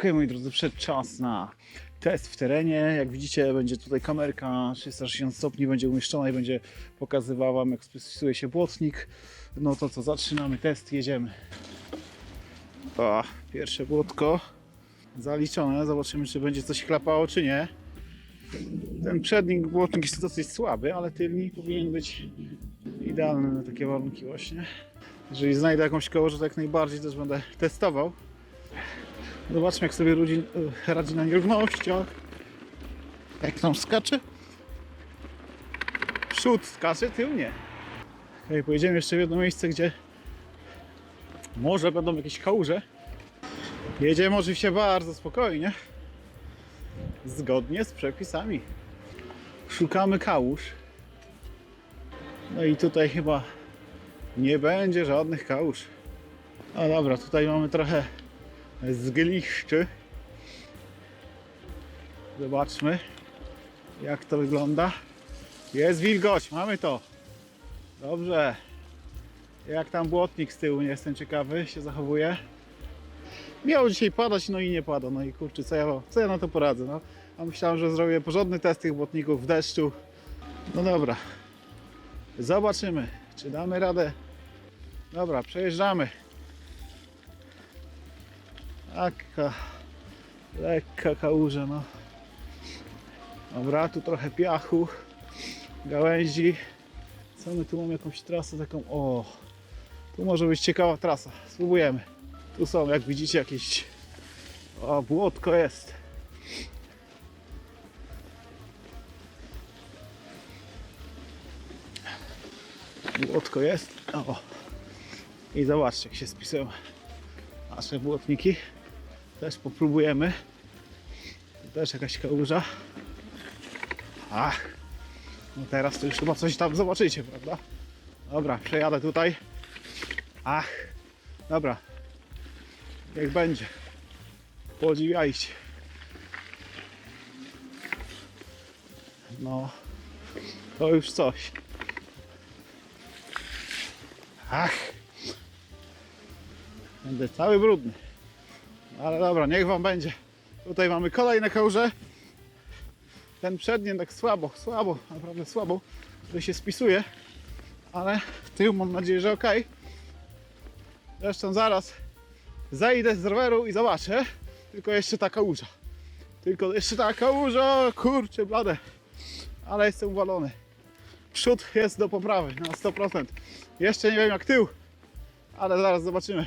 Ok, moi drodzy, przed czas na test w terenie. Jak widzicie, będzie tutaj kamerka 360 stopni, będzie umieszczona i będzie pokazywała Wam, jak spisuje się błotnik. No to co, zaczynamy test, jedziemy. O, pierwsze błotko zaliczone. Zobaczymy, czy będzie coś chlapało, czy nie. Ten przedni błotnik jest dosyć słaby, ale tylni powinien być idealny na takie warunki właśnie. Jeżeli znajdę jakąś koło, że tak najbardziej też będę testował. Zobaczmy jak sobie radzi, radzi na nierównościach. Jak tam skacze? Przód skacze, tył nie. Okay, pojedziemy jeszcze w jedno miejsce, gdzie może będą jakieś kałuże. Jedziemy oczywiście bardzo spokojnie. Zgodnie z przepisami. Szukamy kałuż. No i tutaj chyba nie będzie żadnych kałuż. No dobra, tutaj mamy trochę zgliszczy. Zobaczmy, jak to wygląda. Jest wilgoć, mamy to. Dobrze. Jak tam błotnik z tyłu, nie jestem ciekawy, się zachowuje. Miało dzisiaj padać, no i nie pada. No i kurczę, co ja, co ja na to poradzę? No, a myślałem, że zrobię porządny test tych błotników w deszczu. No dobra. Zobaczymy, czy damy radę. Dobra, przejeżdżamy. Taka lekka kałuża, no. Dobra, tu trochę piachu, gałęzi. Co my tu mamy jakąś trasę taką? O, tu może być ciekawa trasa. Spróbujemy. Tu są, jak widzicie, jakieś. O, błotko jest. Błotko jest. O. I zobaczcie, jak się spisują nasze błotniki. Też popróbujemy. Też jakaś kałuża. Ach. No teraz to już chyba coś tam zobaczycie, prawda? Dobra, przejadę tutaj. Ach. Dobra. Jak będzie. Podziwiajcie. No. To już coś. Ach. Będę cały brudny. Ale dobra, niech wam będzie. Tutaj mamy kolejne kałuże. Ten przedni tak słabo, słabo, naprawdę słabo, który się spisuje. Ale tył mam nadzieję, że ok. Zresztą zaraz zejdę z roweru i zobaczę. Tylko jeszcze ta kałuża. Tylko jeszcze ta kałuża, kurczę blade. Ale jestem uwalony. Przód jest do poprawy na 100%. Jeszcze nie wiem jak tył, ale zaraz zobaczymy.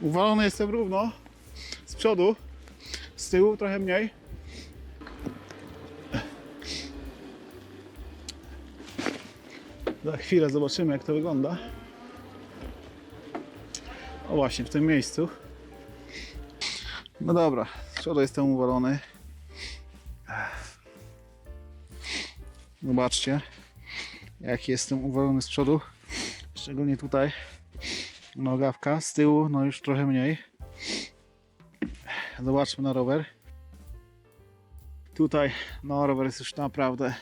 Uwalony jestem równo przodu, z tyłu trochę mniej. Za chwilę zobaczymy jak to wygląda. O właśnie, w tym miejscu. No dobra, z przodu jestem uwalony. Zobaczcie, jak jestem uwalony z przodu. Szczególnie tutaj nogawka, z tyłu no już trochę mniej. Zobaczmy na rower. Tutaj no rower jest już naprawdę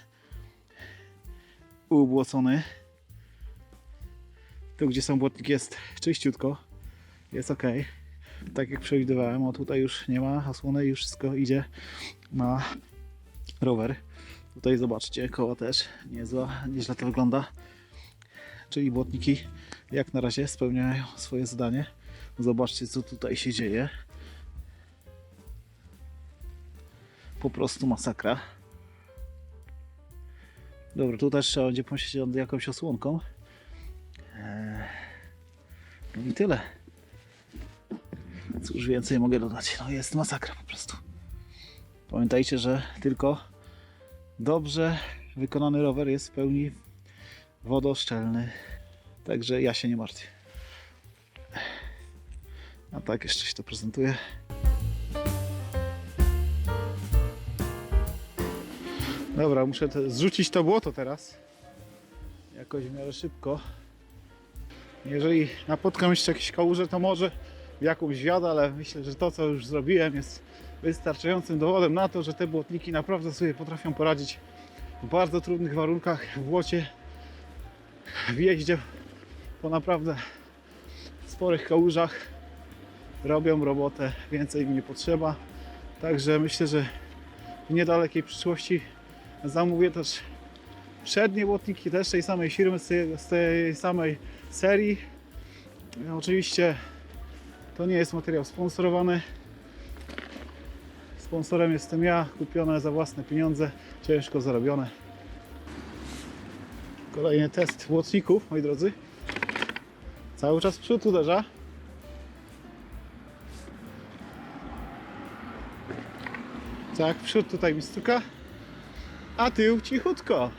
ubłocony. Tu gdzie są błotniki jest czyściutko. Jest ok. Tak jak przewidywałem, o tutaj już nie ma osłony, już wszystko idzie na rower. Tutaj zobaczcie, koła też niezła, nieźle to wygląda. Czyli błotniki jak na razie spełniają swoje zadanie. Zobaczcie co tutaj się dzieje. Po prostu masakra. Dobra, tu też trzeba będzie pomyśleć nad jakąś osłonką. Eee, No i tyle. Cóż więcej mogę dodać? No jest masakra po prostu. Pamiętajcie, że tylko dobrze wykonany rower jest w pełni wodoszczelny. Także ja się nie martwię. A tak jeszcze się to prezentuje. Dobra, muszę te, zrzucić to błoto teraz. Jakoś w miarę szybko. Jeżeli napotkam jeszcze jakieś kałuże, to może w jakąś wiadę, ale myślę, że to co już zrobiłem jest wystarczającym dowodem na to, że te błotniki naprawdę sobie potrafią poradzić w bardzo trudnych warunkach w błocie, w jeździe po naprawdę sporych kałużach. robią robotę, więcej im nie potrzeba. Także myślę, że w niedalekiej przyszłości zamówię też przednie błotniki też tej samej firmy, z tej, samej serii. Oczywiście to nie jest materiał sponsorowany. Sponsorem jestem ja, kupione za własne pieniądze, ciężko zarobione. Kolejny test błotników, moi drodzy. Cały czas przód uderza. Tak, przód tutaj mi stuka, a tył cichutko.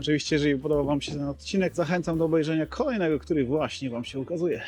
Oczywiście, jeżeli podobał Wam się ten odcinek, zachęcam do obejrzenia kolejnego, który właśnie Wam się ukazuje.